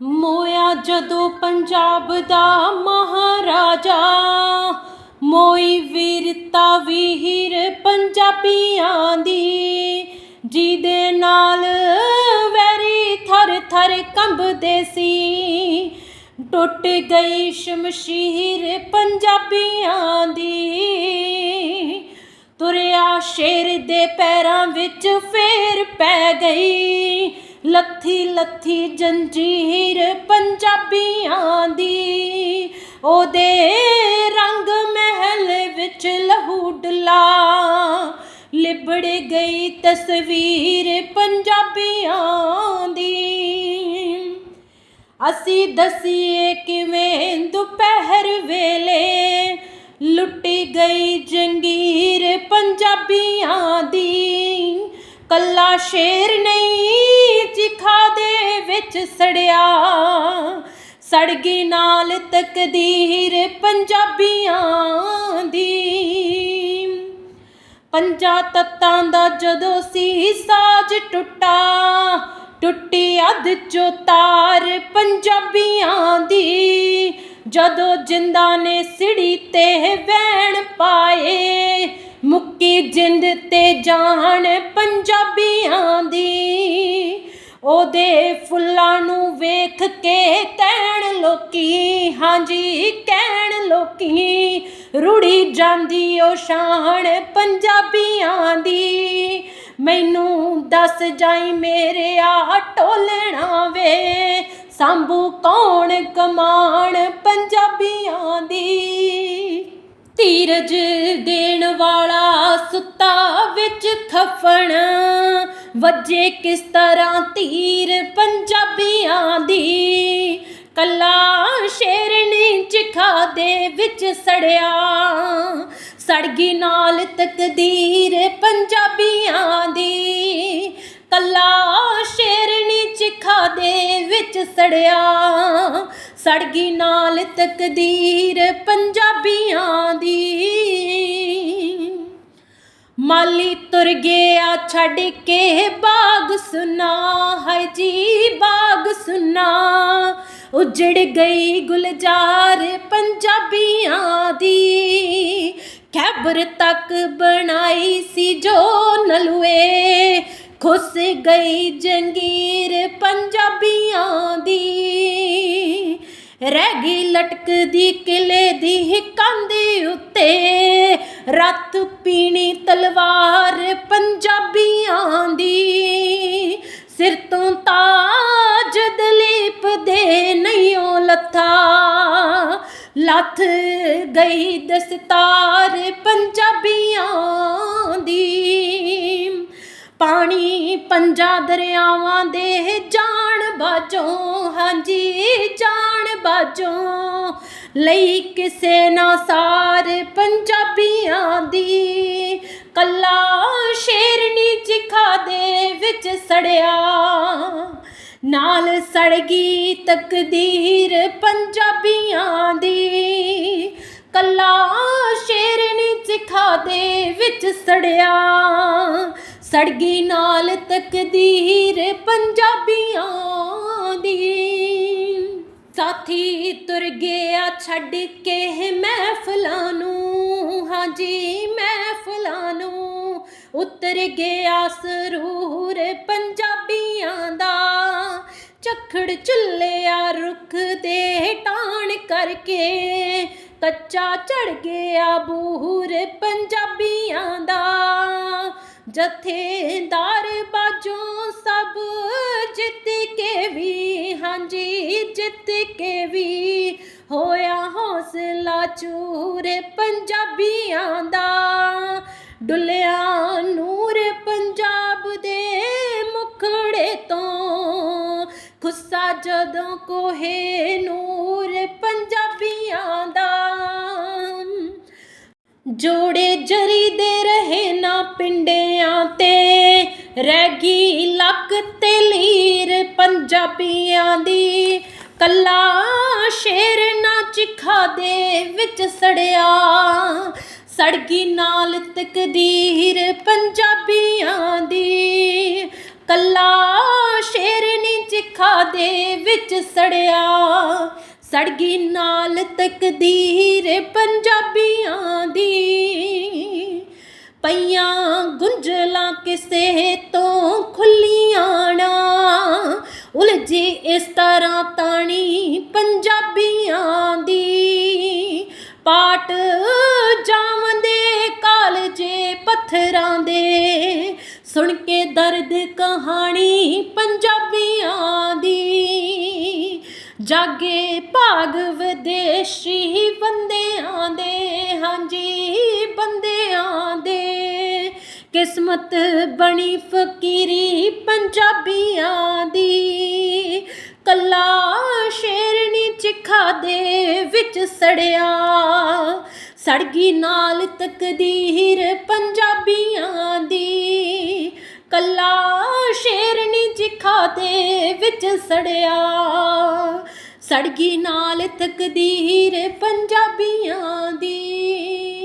ਮੋਇਆ ਜਦੋਂ ਪੰਜਾਬ ਦਾ ਮਹਾਰਾਜਾ, ਮੋਈ ਵੀਰਤਾ ਵੀਰ ਪੰਜਾਬੀਆਂ ਦੀ, ਜਿਹਦੇ ਨਾਲ ਵੈਰੀ ਥਰ ਥਰ ਕੰਬਦੇ ਸੀ। ਟੁੱਟ ਗਈ ਸ਼ਮਸ਼ੀਰ ਪੰਜਾਬੀਆਂ ਦੀ, ਤੁਰਿਆ ਸ਼ੇਰ ਦੇ ਪੈਰਾਂ ਵਿੱਚ ਫੇਰ ਪੈ ਗਈ। ਲੱਥੀ ਲੱਥੀ ਜੰਜੀਰ ਪੰਜਾਬੀਆਂ ਦੀ। ਉਹਦੇ ਰੰਗ ਮਹਿਲ ਵਿੱਚ ਲਹੂ ਡਲਾ। ਲਿਬੜ ਗਈ ਤਸਵੀਰ ਪੰਜਾਬੀਆਂ ਦੀ। ਅਸੀਂ ਦਸੀਏ ਕਿਵੇਂ ਦੁਪਹਿਰ ਵੇਲੇ ਲੁੱਟੀ ਗਈ ਜੰਗੀਰ ਪੰਜਾਬੀਆਂ ਦੀ। ਕੱਲਾ ਸ਼ੇਰ ਨਹੀਂ ਸੜਿਆ, ਸੜਗੀ ਨਾਲ ਤਕਦੀਰ ਪੰਜਾਬੀਆਂ ਦੀ। ਪੰਜਾਂ ਤੱਤਾਂ ਦਾ ਜਦੋਂ ਸੀ ਸਾਜ ਟੁੱਟਾ, ਟੁੱਟੀ ਅੱਧ ਚੋਂ ਤਾਰ ਪੰਜਾਬੀਆਂ ਦੀ। ਜਦੋਂ ਜਿੰਦਾ ਨੇ ਸਿੜੀ ਤੇ ਵੈਣ ਪਾਏ, ਮੁੱਕੀ ਜਿੰਦ ਤੇ ਜਾਨ ਪੰਜਾਬੀਆਂ ਦੀ। ਉਹਦੇ ਫੁੱਲਾਂ ਨੂੰ ਵੇਖ ਕੇ ਕਹਿਣ ਲੋਕੀ, ਹਾਂਜੀ, ਕਹਿਣ ਲੋਕੀ, ਰੁੜੀ ਜਾਂਦੀ ਓ ਸ਼ਾਨ ਪੰਜਾਬੀਆਂ ਦੀ। ਮੈਨੂੰ ਦੱਸ ਜਾਈ ਮੇਰੇ ਆ ਟੋਲਣਾ ਵੇ, ਸੰਭੂ ਕੌਣ ਕਮਾਣ ਪੰਜਾਬੀਆਂ ਦੀ। ਧੀਰਜ ਦੇਣ ਵਾਲਾ ਸੁੱਤਾ ਵਿੱਚ ਖਫਣ ਵੱਜੇ ਕਿਸ ਤਰ੍ਹਾਂ ਤੀਰ ਪੰਜਾਬੀਆਂ ਦੀ? ਕੱਲਾ ਸ਼ੇਰਨੀ ਚਿਖਾ ਦੇ ਵਿੱਚ ਸੜਿਆ। ਸੜਗੀ ਨਾਲ ਤਕਦੀਰ ਪੰਜਾਬੀਆਂ ਦੀ। ਕੱਲਾ ਸ਼ੇਰਨੀ ਚਿਖਾ ਦੇ ਵਿੱਚ ਸੜਿਆ। ਸੜਗੀ ਨਾਲ ਤਕਦੀਰ ਪੰਜਾਬੀਆਂ ਦੀ। ਮਾਲੀ ਤੁਰ ਗਿਆ ਛੱਡ ਕੇ ਬਾਗ ਸੁਨਾ ਹੈ ਜੀ ਬਾਗ ਸੁਨਾ। ਉਜੜ ਗਈ ਗੁਲਜ਼ਾਰ ਪੰਜਾਬੀਆਂ ਦੀ, ਖੈਬਰ ਤੱਕ ਬਣਾਈ ਸੀ ਜੋ ਨਲੂਏ। ਖੁੱਸ ਗਈ ਜੰਗੀਰ ਪੰਜਾਬੀਆਂ ਦੀ, ਰਹਿ ਗਈ ਲਟਕਦੀ ਕਿਲੇ ਦੀ ਕੰਧ ਉੱਤੇ। ਰੱਤ ਪੀਣੀ ਤਲਵਾਰ ਗਈ ਦਸਤਾਰ ਪੰਜਾਬੀਆਂ ਦੀ। ਪਾਣੀ ਪੰਜਾਂ ਦਰਿਆਵਾਂ ਦੇ ਜਾਣ ਬਾਜੋਂ ਹਾਂਜੀ ਜਾਣ ਬਾਜੋਂ ਲਈ ਕਿਸੇ ਨਾ ਸਾਰ ਪੰਜਾਬੀਆਂ ਦੀ। ਕੱਲਾ ਸ਼ੇਰਨੀ ਚਿਖਾ ਦੇ ਵਿੱਚ ਸੜਿਆ, ਨਾਲ ਸੜਗੀ ਤਕਦੀਰ ਪੰਜਾਬੀਆਂ ਦੀ। ਕੱਲਾ ਸ਼ੇਰਨੀ ਚਿਖਾ ਦੇ ਵਿੱਚ ਸੜਿਆ। ਸੜਗੀ ਨਾਲ ਤਕਦੀਰ ਪੰਜਾਬੀਆਂ ਦੀ। ਸਾਥੀ ਤੁਰ ਗਿਆ ਛੱਡ ਕੇ ਮਹਿਫਲਾਂ ਨੂੰ। ਹਾਂਜੀ, ਮਹਿਫਲਾਂ ਨੂੰ। ਉਤਰ ਗਿਆ ਸਰੂਰ ਪੰਜਾਬੀਆਂ ਦਾ। ਝੱਖੜ ਝੁੱਲਿਆ ਰੁੱਖ ਦੇ ਟਾਣ ਕਰਕੇ। ਕੱਚਾ ਚੜ ਗਿਆ ਬੂਰ ਪੰਜਾਬੀਆਂ ਦਾ। ਜਥੇਦਾਰ ਬਾਜੋਂ ਸਭ ਜਿੱਤ ਕੇ ਵੀ, ਹਾਂਜੀ, ਜਿੱਤ ਕੇ ਵੀ ਹੋਇਆ ਹੌਸਲਾ ਚੂਰ ਪੰਜਾਬੀਆਂ ਦਾ। ਡੁੱਲਿਆ ਨੂਰ ਪੰਜਾਬ ਦੇ ਮੁਖੜੇ ਤੋਂ, ਖੁੱਸਾ ਜਦੋਂ ਕੋਹੇ ਨੂਰ ਜੋੜੇ ਜਰੀ ਦੇ ਰਹੇ ਨਾ ਪਿੰਡਿਆਂ ਤੇ। ਰਹਿ ਗਈ ਲੱਕ ਤੇ ਲੀਰ ਪੰਜਾਬੀਆਂ ਦੀ। ਕੱਲਾ ਸ਼ੇਰ ਨਾ ਚਿਖਾ ਦੇ ਵਿੱਚ ਸੜਿਆ। ਸੜਗੀ ਨਾਲ ਤਕਦੀਰ ਪੰਜਾਬੀਆਂ ਦੀ। ਕੱਲਾ ਸ਼ੇਰਨੀ ਚਿਖਾ ਦੇ ਵਿੱਚ ਸੜਿਆ। ਸੜਗੀ ਨਾਲ ਤਕਦੀਰ ਪੰਜਾਬੀਆਂ ਦੀ। ਪਈਆਂ ਗੁੰਝਲਾਂ ਕਿਸੇ ਤੋਂ ਖੁੱਲੀਆਂ ਨਾ। ਉਲਝੀ ਇਸ ਤਰ੍ਹਾਂ ਤਾਣੀ ਪੰਜਾਬੀਆਂ ਦੀ। ਪਾਟ ਜਾਵੰਦੇ ਕਾਲਜੇ ਪੱਥਰਾਂ ਦੇ। ਸੁਣ ਕੇ ਦਰਦ ਕਹਾ ਜਾਗੇ ਭਾਗ ਵਿਦੇਸ਼ੀ ਬੰਦਿਆਂ ਦੇ, ਹਾਂਜੀ ਬੰਦਿਆਂ ਦੇ। ਕਿਸਮਤ ਬਣੀ ਫਕੀਰੀ ਪੰਜਾਬੀਆਂ ਦੀ। ਕੱਲਾ ਸ਼ੇਰਨੀ ਚਿਖਾ ਦੇ ਵਿੱਚ ਸੜਿਆ। ਸੜਗੀ ਨਾਲ ਤਕਦੀਰ ਪੰਜਾਬੀਆਂ ਦੀ। ਕੱਲਾ ਸ਼ੇਰਨੀ ਚਿਖਾ ਦੇ ਵਿੱਚ ਸੜਿਆ। ਸੜਗੀ ਨਾਲ ਤਕਦੀਰ ਪੰਜਾਬੀਆਂ ਦੀ।